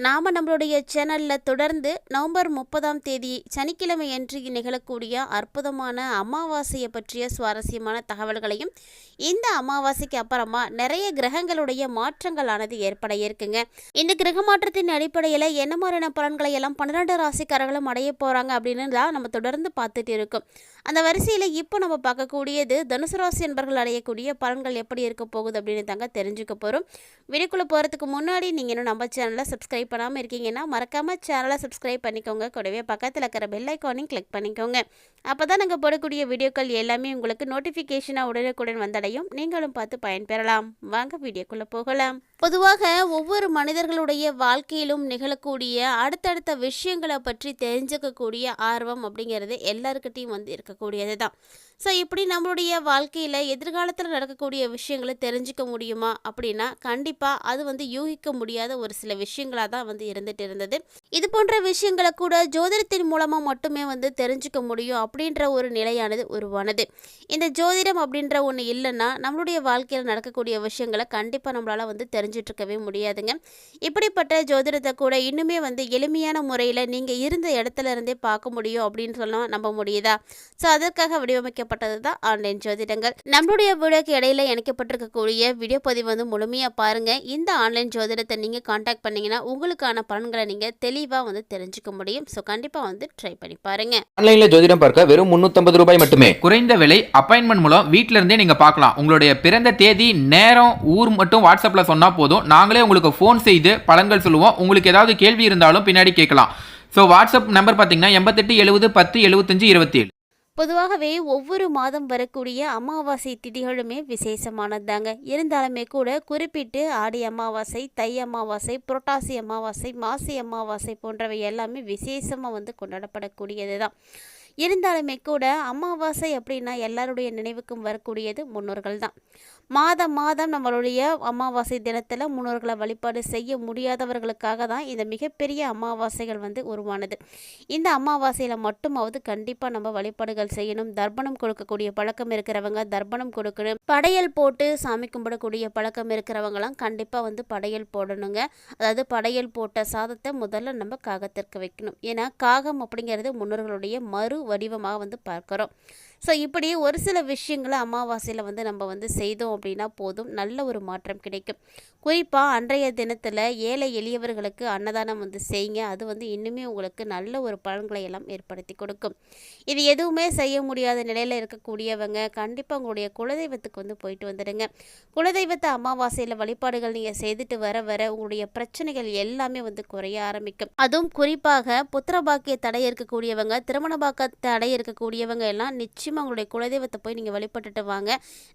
நாம் நம்மளுடைய சேனலில் தொடர்ந்து நவம்பர் முப்பதாம் தேதி சனிக்கிழமை அன்று நிகழக்கூடிய அற்புதமான அமாவாசையை பற்றிய சுவாரஸ்யமான தகவல்களையும் இந்த அமாவாசைக்கு அப்புறமா நிறைய கிரகங்களுடைய மாற்றங்களானது ஏற்பட இருக்குங்க. இந்த கிரக மாற்றத்தின் அடிப்படையில் என்ன மாதிரியான பலன்களை எல்லாம் பன்னிரெண்டு ராசிக்காரர்களும் அடைய போகிறாங்க அப்படின்னு தான் நம்ம தொடர்ந்து பார்த்துட்டு இருக்கோம். அந்த வரிசையில் இப்போ நம்ம பார்க்கக்கூடியது தனுசு ராசி என்பர்கள் அடையக்கூடிய பலன்கள் எப்படி இருக்க போகுது அப்படின்னு தாங்க தெரிஞ்சுக்க போகிறோம் வீடியோக்குள்ளே போகிறதுக்கு முன்னாடி நீங்கள் இன்னும் நம்ம சேனலை சப்ஸ்கிரைப் பண்ணாமல் இருக்கீங்கன்னா மறக்காமல் சேனலை சப்ஸ்கிரைப் பண்ணிக்கோங்க. கூடவே பக்கத்தில் இருக்கிற பெல் ஐக்கானையும் கிளிக் பண்ணிக்கோங்க. அப்போ தான் நாங்கள் போடக்கூடிய வீடியோக்கள் எல்லாமே உங்களுக்கு நோட்டிஃபிகேஷனாக உடனுக்குடன் வந்தடையும். நீங்களும் பார்த்து பயன்பெறலாம். வாங்க வீடியோக்குள்ளே போகலாம். பொதுவாக ஒவ்வொரு மனிதர்களுடைய வாழ்க்கையிலும் நிகழக்கூடிய அடுத்தடுத்த விஷயங்களை பற்றி தெரிஞ்சுக்கக்கூடிய ஆர்வம் அப்படிங்கிறது எல்லாருக்கிட்டையும் வந்து இருக்கக்கூடியது தான் ஸோ இப்படி நம்மளுடைய வாழ்க்கையில் எதிர்காலத்தில் நடக்கக்கூடிய விஷயங்களை தெரிஞ்சுக்க முடியுமா அப்படின்னா கண்டிப்பாக அது வந்து யூகிக்க முடியாத ஒரு சில விஷயங்களாக தான் வந்து இருந்துட்டு இருந்தது. இது போன்ற விஷயங்களை கூட ஜோதிடத்தின் மூலமாக மட்டுமே வந்து தெரிஞ்சுக்க முடியும் அப்படின்ற ஒரு நிலையானது உருவானது. இந்த ஜோதிடம் அப்படின்ற ஒன்று இல்லைன்னா நம்மளுடைய வாழ்க்கையில் நடக்கக்கூடிய விஷயங்களை கண்டிப்பாக நம்மளால் வந்து தெரிஞ்சிட்டு இருக்கவே முடியாதுங்க. இப்படிப்பட்ட ஜோதிடத்தை கூட இன்னுமே வந்து எளிமையான முறையில் நீங்கள் இருந்த இடத்துல இருந்தே பார்க்க முடியும் அப்படின்னு சொல்லலாம் நம்ப முடியுதா? ஸோ அதற்காக வடிவமைக்கப்பட்டது தான் ஆன்லைன் ஜோதிடங்கள். நம்மளுடைய வீடியோக்கு இடையில இணைக்கப்பட்டிருக்கக்கூடிய வீடியோ பதிவு வந்து முழுமையாக பாருங்கள் இந்த ஆன்லைன் ஜோதிடத்தை நீங்கள் காண்டாக்ட் பண்ணீங்கன்னா உங்களுக்கான பலன்களை நீங்கள் தெளிவாக வந்து தெரிஞ்சுக்க முடியும். ஸோ கண்டிப்பாக வந்து ட்ரை பண்ணி பாருங்கள் ஆன்லைன்ல ஜோதிடம் பார்க்க வெறும் 350 ரூபாய் மட்டுமே. குறைந்த விலை அப்பாயின்மெண்ட் மூலம் வீட்ல இருந்தே நீங்க பார்க்கலாம். உங்களுடைய பிறந்த தேதி நேரம் ஊர் மட்டும் வாட்ஸ்அப்ல சொன்னா போதும். நாங்களே உங்களுக்கு ஃபோன் செய்து பலன்கள் சொல்லுவோம். உங்களுக்கு ஏதாவது கேள்வி இருந்தாலும் பின்னாடி கேட்கலாம். ஸோ வாட்ஸ்அப் நம்பர் பார்த்தீங்கன்னா எண்பத்தெட்டு எழுபது பத்து எழுபத்தஞ்சு இருபத்தி ஏழு பொதுவாகவே ஒவ்வொரு மாதம் வரக்கூடிய அமாவாசை திதிகளுமே விசேஷமானதாங்க இருந்தாலுமே கூட குறிப்பிட்டு ஆடி அமாவாசை தை அமாவாசை புரட்டாசி அமாவாசை மாசி அமாவாசை போன்றவை எல்லாமே விசேஷமாக வந்து கொண்டாடப்படக்கூடியது தான் இருந்தாலுமே கூட அமாவாசை அப்படின்னா எல்லாருடைய நினைவுக்கும் வரக்கூடியது முன்னோர்கள் தான் மாதம் மாதம் நம்மளுடைய அமாவாசை தினத்தில் முன்னோர்களை வழிபாடு செய்ய முடியாதவர்களுக்காக தான் இந்த மிகப்பெரிய அமாவாசைகள் வந்து உருவானது. இந்த அமாவாசையில் மட்டுமாவது கண்டிப்பாக நம்ம வழிபாடுகள் செய்யணும். தர்ப்பணம் கொடுக்கக்கூடிய பழக்கம் இருக்கிறவங்க தர்ப்பணம் கொடுக்கணும். படையல் போட்டு சாமி கும்பிடக்கூடிய பழக்கம் இருக்கிறவங்களாம் கண்டிப்பாக வந்து படையல் போடணுங்க. அதாவது படையல் போட்ட சாதத்தை முதல்ல நம்ம காகத்திற்கு வைக்கணும். ஏன்னா காகம் அப்படிங்கிறது முன்னோர்களுடைய மறு வடிவமாக வந்து பார்க்குறோம். ஸோ இப்படி ஒரு சில விஷயங்களை அமாவாசையில் வந்து நம்ம வந்து செய்தோம் அப்படின்னா போதும். நல்ல ஒரு மாற்றம் கிடைக்கும். குறிப்பாக அன்றைய தினத்தில் ஏழை எளியவர்களுக்கு அன்னதானம் வந்து செய்யுங்க. அது வந்து இன்னுமே உங்களுக்கு நல்ல ஒரு பலன்களை எல்லாம் ஏற்படுத்தி கொடுக்கும். இது எதுவுமே செய்ய முடியாத நிலையில் இருக்கக்கூடியவங்க கண்டிப்பாக உங்களுடைய குலதெய்வத்துக்கு வந்து போயிட்டு வந்துடுங்க. குலதெய்வத்தை அமாவாசையில் வழிபாடுகள் நீங்கள் செய்துட்டு வர வர உங்களுடைய பிரச்சனைகள் எல்லாமே வந்து குறைய ஆரம்பிக்கும். அதுவும் குறிப்பாக புத்திர பாக்கிய தடை இருக்கக்கூடியவங்க திருமண பாக்க தடை இருக்கக்கூடியவங்க எல்லாம் நிச்சயம் நிச்சயமாக உங்களுடைய குலதெய்வத்தை போய் நீங்கள் வழிபட்டுட்டு வாங்க.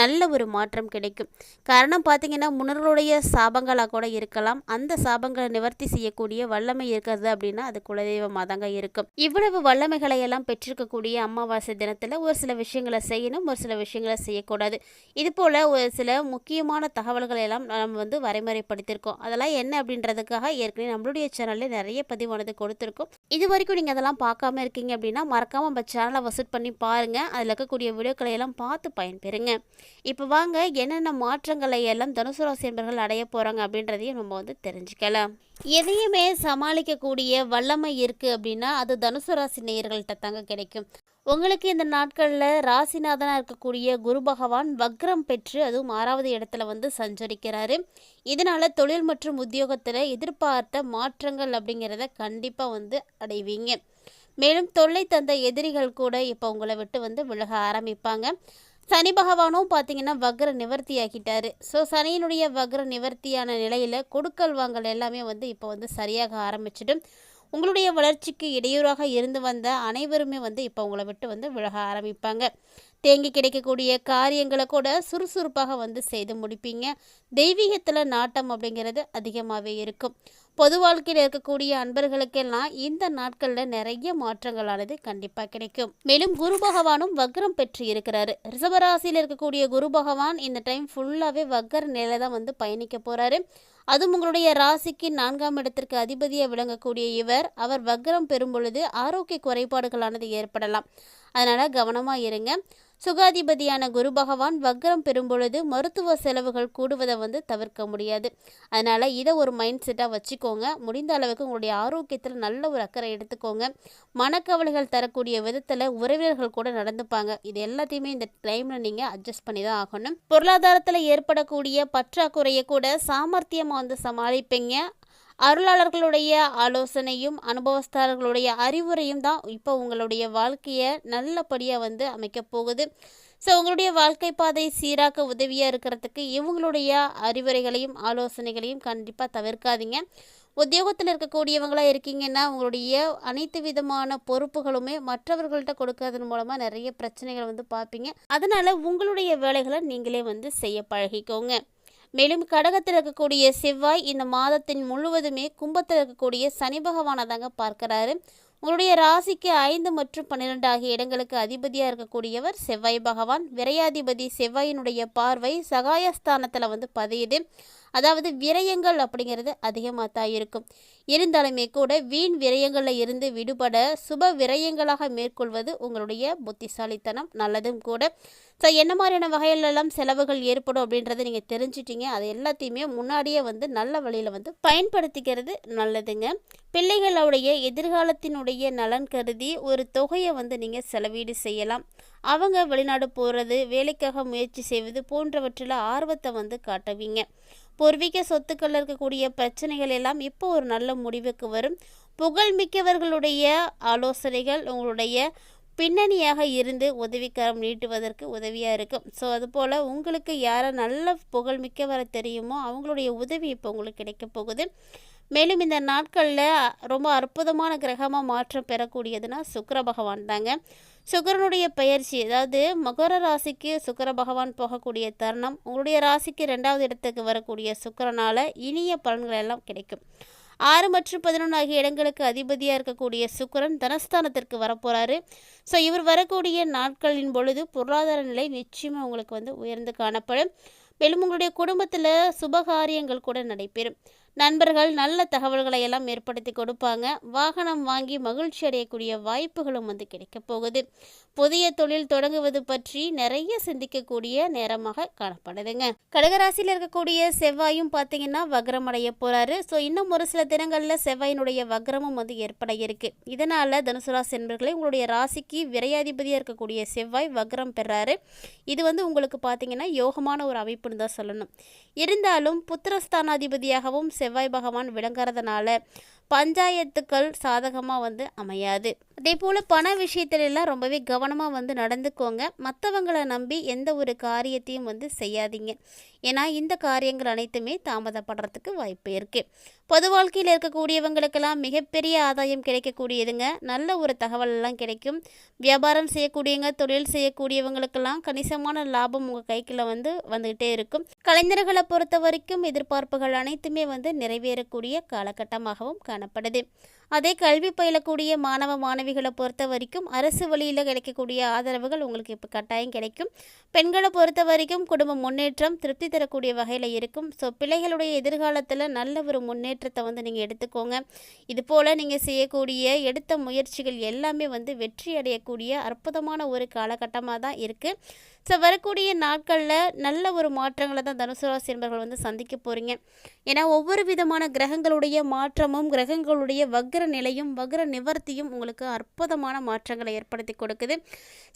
நல்ல ஒரு மாற்றம் கிடைக்கும். காரணம் பார்த்தீங்கன்னா முன்னர்களுடைய சாபங்களாக கூட இருக்கலாம். அந்த சாபங்களை நிவர்த்தி செய்யக்கூடிய வல்லமை இருக்கிறது அப்படின்னா அது குலதெய்வமாக தாங்க இருக்கும். இவ்வளவு வல்லமைகளை எல்லாம் பெற்றிருக்கக்கூடிய அமாவாசை தினத்தில் ஒரு சில விஷயங்களை செய்யணும் ஒரு சில விஷயங்களை செய்யக்கூடாது. இது போல் ஒரு சில முக்கியமான தகவல்களை எல்லாம் நம்ம வந்து வரைமுறைப்படுத்தியிருக்கோம் அதெல்லாம் என்ன அப்படின்றதுக்காக ஏற்கனவே நம்மளுடைய சேனலில் நிறைய பதிவானது கொடுத்துருக்கோம். இது வரைக்கும் நீங்கள் அதெல்லாம் பார்க்காம இருக்கீங்க அப்படின்னா மறக்காமல் நம்ம சேனலை விசிட் பண்ணி பாருங்கள் அதில் இருக்கக்கூடிய வீடியோக்களை எல்லாம் பார்த்து பயன்பெறுங்க. இப்போ வாங்க என்னென்ன மாற்றங்களை எல்லாம் தனுசு ராசி என்பர்கள் அடைய போகிறாங்க அப்படின்றதையும் நம்ம வந்து தெரிஞ்சுக்கலாம். எதையுமே சமாளிக்கக்கூடிய வல்லமை இருக்குது அப்படின்னா அது தனுசு ராசி நேயர்கள்ட்ட தாங்க கிடைக்கும். உங்களுக்கு இந்த நாட்களில் ராசிநாதனாக இருக்கக்கூடிய குரு பகவான் வக்ரம் பெற்று அதுவும் ஆறாவது இடத்துல வந்து சஞ்சரிக்கிறாரு. இதனால் தொழில் மற்றும் உத்தியோகத்தில் எதிர்பார்த்த மாற்றங்கள் அப்படிங்கிறத கண்டிப்பாக வந்து அடைவீங்க. மேலும் தொல்லை தந்த எதிரிகள் கூட இப்போ உங்களை விட்டு வந்து விலக ஆரம்பிப்பாங்க. சனி பகவானும் பார்த்தீங்கன்னா வக்ர நிவர்த்தி ஆக்கிட்டாரு ஸோ சனியினுடைய வக்ர நிவர்த்தியான நிலையில் கொடுக்கல் வாங்கல் எல்லாமே வந்து இப்போ வந்து சரியாக ஆரம்பிச்சிட்டு உங்களுடைய வளர்ச்சிக்கு இடையூறாக இருந்து வந்த அனைவருமே வந்து இப்போ உங்களை விட்டு வந்து விலக ஆரம்பிப்பாங்க. தேங்கி கிடைக்கக்கூடிய காரியங்களை கூட சுறுசுறுப்பாக வந்து செய்து முடிப்பீங்க. தெய்வீகத்தில் நாட்டம் அப்படிங்கிறது அதிகமாகவே இருக்கும். பொது வாழ்க்கையில் இருக்கக்கூடிய அன்பர்களுக்கெல்லாம் இந்த நாட்களில் நிறைய மாற்றங்களானது கண்டிப்பாக கிடைக்கும். மேலும் குரு பகவானும் வக்ரம் பெற்று இருக்கிறாரு. ரிசபராசியில் இருக்கக்கூடிய குரு பகவான் இந்த டைம் ஃபுல்லாகவே வக்கர நிலை தான் வந்து பயணிக்க போகிறாரு அதுவும் உங்களுடைய ராசிக்கு நான்காம் இடத்திற்கு அதிபதியாக விளங்கக்கூடிய இவர். அவர் வக்ரம் பெறும் பொழுது ஆரோக்கிய குறைபாடுகளானது ஏற்படலாம். அதனால் கவனமாக இருங்க. சுகாதிபதியான குரு பகவான் வக்ரம் பெறும் பொழுது மருத்துவ செலவுகள் கூடுவதை வந்து தவிர்க்க முடியாது. அதனால் இதை ஒரு மைண்ட் செட்டாக வச்சுக்கோங்க. முடிந்த அளவுக்கு உங்களுடைய ஆரோக்கியத்தில் நல்ல ஒரு அக்கறை எடுத்துக்கோங்க. மனக்கவலைகள் தரக்கூடிய விதத்தில் உறவினர்கள் கூட நடந்துப்பாங்க. இது எல்லாத்தையுமே இந்த டைமில் நீங்கள் அட்ஜஸ்ட் பண்ணி தான் ஆகணும். பொருளாதாரத்தில் ஏற்படக்கூடிய பற்றாக்குறையை கூட சாமர்த்தியமாக வந்து சமாளிப்பீங்க. அருளாளர்களுடைய ஆலோசனையும் அனுபவஸ்தாரர்களுடைய அறிவுரையும் தான் இப்போ உங்களுடைய வாழ்க்கையை நல்லபடியாக வந்து அமைக்க போகுது. ஸோ உங்களுடைய வாழ்க்கை பாதை சீராக்க உதவியாக இருக்கிறதுக்கு இவங்களுடைய அறிவுரைகளையும் ஆலோசனைகளையும் கண்டிப்பாக தவிர்க்காதீங்க. உத்தியோகத்தில் இருக்கக்கூடியவங்களாக இருக்கீங்கன்னா உங்களுடைய அனைத்து விதமான பொறுப்புகளுமே மற்றவர்கள்ட்ட கொடுக்கறதன் மூலமாக நிறைய பிரச்சனைகளை வந்து பார்ப்பீங்க. அதனால் உங்களுடைய வேலைகளை நீங்களே வந்து செய்ய பழகிக்கோங்க. மேலும் கடகத்தில் இருக்கக்கூடிய செவ்வாய் இந்த மாதத்தின் முழுவதுமே கும்பத்தில் இருக்கக்கூடிய சனி பகவானதாங்க பார்க்கறாரு. உங்களுடைய ராசிக்கு ஐந்து மற்றும் பன்னிரெண்டு ஆகிய இடங்களுக்கு அதிபதியாக இருக்கக்கூடியவர் செவ்வாய் பகவான். விரையாதிபதி செவ்வாயினுடைய பார்வை சகாயஸ்தானத்தில் வந்து பதியுது. அதாவது விரயங்கள் அப்படிங்கிறது அதிகமாக தான் இருக்கும். இருந்தாலுமே கூட வீண் விரயங்களில் இருந்து விடுபட சுப விரயங்களாக மேற்கொள்வது உங்களுடைய புத்திசாலித்தனம் நல்லதும் கூட. ஸோ என்ன மாதிரியான வகையிலெல்லாம் செலவுகள் ஏற்படும் அப்படின்றத நீங்கள் தெரிஞ்சிட்டீங்க. அது எல்லாத்தையுமே முன்னாடியே வந்து நல்ல வழியில் வந்து பயன்படுத்திக்கிறது நல்லதுங்க. பிள்ளைகளுடைய எதிர்காலத்தினுடைய நலன் கருதி ஒரு தொகையை வந்து நீங்கள் செலவீடு செய்யலாம். அவங்க வெளிநாடு போகிறது வேலைக்காக முயற்சி செய்வது போன்றவற்றில் ஆர்வத்தை வந்து காட்டுவீங்க. பூர்வீக சொத்துக்களில் இருக்கக்கூடிய பிரச்சனைகள் எல்லாம் இப்போ ஒரு நல்ல முடிவுக்கு வரும். புகழ்மிக்கவர்களுடைய ஆலோசனைகள் உங்களுடைய பின்னணியாக இருந்து உதவிக்கரம் நீட்டுவதற்கு உதவியாக இருக்கும். ஸோ அதுபோல் உங்களுக்கு யாரை நல்ல புகழ்மிக்கவரை தெரியுமோ அவங்களுடைய உதவி இப்போ உங்களுக்கு கிடைக்க போகுது. மேலும் இந்த நாட்களில் ரொம்ப அற்புதமான கிரகமாக மாற்றம் பெறக்கூடியதுன்னா சுக்கர பகவான் தாங்க. சுக்கரனுடைய பெயர்ச்சி அதாவது மகர ராசிக்கு சுக்கர பகவான் போகக்கூடிய தருணம் உங்களுடைய ராசிக்கு ரெண்டாவது இடத்துக்கு வரக்கூடிய சுக்கரனால் இனிய பலன்கள் எல்லாம் கிடைக்கும். ஆறு மற்றும் பதினொன்று ஆகிய இடங்களுக்கு அதிபதியாக இருக்கக்கூடிய சுக்கரன் தனஸ்தானத்திற்கு வரப்போகிறாரு ஸோ இவர் வரக்கூடிய நாட்களின் பொழுது பொருளாதார நிலை நிச்சயமாக உங்களுக்கு வந்து உயர்ந்து காணப்படும். மேலும் உங்களுடைய குடும்பத்தில் சுபகாரியங்கள் கூட நடைபெறும். நண்பர்கள் நல்ல தகவல்களை எல்லாம் ஏற்படுத்தி கொடுப்பாங்க. வாகனம் வாங்கி மகிழ்ச்சி அடையக்கூடிய வாய்ப்புகளும் வந்து கிடைக்க போகுது. புதிய தொழில் தொடங்குவது பற்றி நிறைய சிந்திக்கக்கூடிய நேரமாக காணப்படுதுங்க. கடகராசியில் இருக்கக்கூடிய செவ்வாயும் பார்த்தீங்கன்னா வக்ரம் அடைய போறாரு. ஸோ இன்னும் ஒரு சில தினங்களில் செவ்வாயினுடைய வக்ரமும் வந்து ஏற்பட இருக்கு. இதனால தனுசு ராசி உங்களுடைய ராசிக்கு விரையாதிபதியாக இருக்கக்கூடிய செவ்வாய் வக்ரம் பெறாரு. இது வந்து உங்களுக்கு பார்த்தீங்கன்னா யோகமான ஒரு அமைப்புன்னு தான் சொல்லணும். இருந்தாலும் புத்திரஸ்தானாதிபதியாகவும் செவ்வாய் பகவான் விளங்குறதுனால பஞ்சாயத்துக்கள் சாதகமாக வந்து அமையாது. அதே போல் பண விஷயத்துலலாம் ரொம்பவே கவனமாக வந்து நடந்துக்கோங்க. மற்றவங்களை நம்பி எந்த ஒரு காரியத்தையும் வந்து செய்யாதீங்க. ஏன்னா இந்த காரியங்கள் அனைத்துமே தாமதப்படுறதுக்கு வாய்ப்பு இருக்குது பொது வாழ்க்கையில் இருக்கக்கூடியவங்களுக்கெல்லாம் மிகப்பெரிய ஆதாயம் கிடைக்கக்கூடியதுங்க. நல்ல ஒரு தகவல் எல்லாம் கிடைக்கும். வியாபாரம் செய்யக்கூடியவங்க தொழில் செய்யக்கூடியவங்களுக்கெல்லாம் கணிசமான லாபம் உங்கள் கைக்குள்ள வந்து வந்துகிட்டே இருக்கும். கலைஞர்களை பொறுத்த வரைக்கும் எதிர்பார்ப்புகள் அனைத்துமே வந்து நிறைவேறக்கூடிய காலகட்டமாகவும் காணப்படுது. அதே கல்வி பயிலக்கூடிய மாணவ மாணவிகளை பொறுத்த வரைக்கும் அரசு வழியில் கிடைக்கக்கூடிய ஆதரவுகள் உங்களுக்கு இப்போ கட்டாயம் கிடைக்கும். பெண்களை பொறுத்த வரைக்கும் குடும்ப முன்னேற்றம் திருப்தி தரக்கூடிய வகையில் இருக்கும். ஸோ பிள்ளைகளுடைய எதிர்காலத்தில் நல்ல ஒரு முன்னேற்றத்தை வந்து நீங்கள் எடுத்துக்கோங்க. இது போல் நீங்கள் செய்யக்கூடிய எடுத்த முயற்சிகள் எல்லாமே வந்து வெற்றி அடையக்கூடிய அற்புதமான ஒரு காலகட்டமாக தான் இருக்குது ஸோ வரக்கூடிய நாட்களில் நல்ல ஒரு மாற்றங்களை தான் தனுசு ராசி வந்து சந்திக்க போகிறீங்க ஏன்னா ஒவ்வொரு விதமான கிரகங்களுடைய மாற்றமும் கிரகங்களுடைய வக்ர நிலையும் வக்ர நிவர்த்தியும் உங்களுக்கு அற்புதமான மாற்றங்களை ஏற்படுத்தி கொடுக்குது.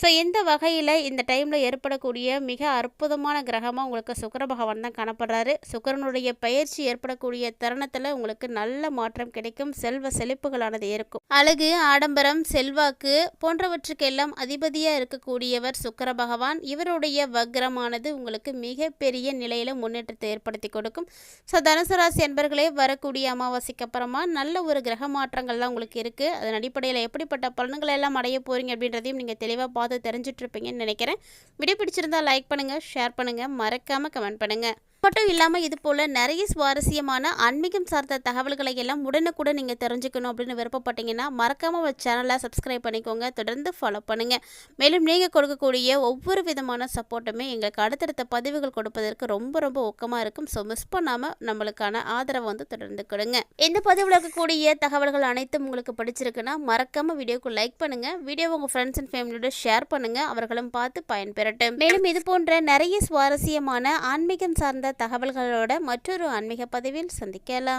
ஸோ எந்த வகையில் இந்த டைமில் ஏற்படக்கூடிய மிக அற்புதமான கிரகமாக உங்களுக்கு சுக்கர பகவான் தான் காணப்படுறாரு. சுக்கரனுடைய பயிற்சி ஏற்படக்கூடிய தருணத்தில் உங்களுக்கு நல்ல மாற்றம் கிடைக்கும். செல்வ செழிப்புகளானது இருக்கும். அழகு ஆடம்பரம் செல்வாக்கு போன்றவற்றுக்கெல்லாம் அதிபதியாக இருக்கக்கூடியவர் சுக்கர பகவான். இவருடைய வக்ரமானது உங்களுக்கு மிகப்பெரிய நிலையில் முன்னேற்றத்தை ஏற்படுத்தி கொடுக்கும். ஸோ தனுசு ராசி என்பர்களே வரக்கூடிய அமாவாசைக்கு அப்புறமா நல்ல ஒரு கிரக மாற்றங்கள்லாம் உங்களுக்கு இருக்குது அதன் அடிப்படையில் எப்படிப்பட்ட பலன்களை எல்லாம் அடைய போகிறீங்க அப்படின்றதையும் நீங்கள் தெளிவாக பார்த்து தெரிஞ்சிட்ருப்பீங்கன்னு நினைக்கிறேன். வீடியோ பிடிச்சிருந்தால் லைக் பண்ணுங்கள் ஷேர் பண்ணுங்கள் மறக்காமல் கமெண்ட் பண்ணுங்கள் மட்டும் இல்லாமல் இது போல் நிறைய சுவாரஸ்யமான ஆன்மீகம் சார்ந்த தகவல்களை எல்லாம் உடனுக்குடன் நீங்கள் தெரிஞ்சுக்கணும் அப்படின்னு விருப்பப்பட்டீங்கன்னா மறக்காமல் ஒரு சேனலை சப்ஸ்கிரைப் பண்ணிக்கோங்க. தொடர்ந்து ஃபாலோ பண்ணுங்கள் மேலும் நீங்கள் கொடுக்கக்கூடிய ஒவ்வொரு விதமான சப்போர்ட்டுமே எங்களுக்கு அடுத்தடுத்த பதிவுகள் கொடுப்பதற்கு ரொம்ப ரொம்ப ஊக்கமாக இருக்கும். ஸோ மிஸ் பண்ணாமல் நம்மளுக்கான ஆதரவை வந்து தொடர்ந்து கொடுங்க. இந்த பதிவில் இருக்கக்கூடிய தகவல்கள் அனைத்தும் உங்களுக்கு பிடிச்சிருக்குன்னா மறக்காமல் வீடியோக்கு லைக் பண்ணுங்கள் வீடியோ உங்கள் ஃப்ரெண்ட்ஸ் அண்ட் ஃபேமிலியோட ஷேர் பண்ணுங்கள் அவர்களும் பார்த்து பயன்பெறட்டும். மேலும் இது போன்ற நிறைய சுவாரஸ்யமான ஆன்மீகம் சார்ந்த தகவல்களோட மற்றொரு ஆன்மீக பதிவில் சந்திக்கலாம்.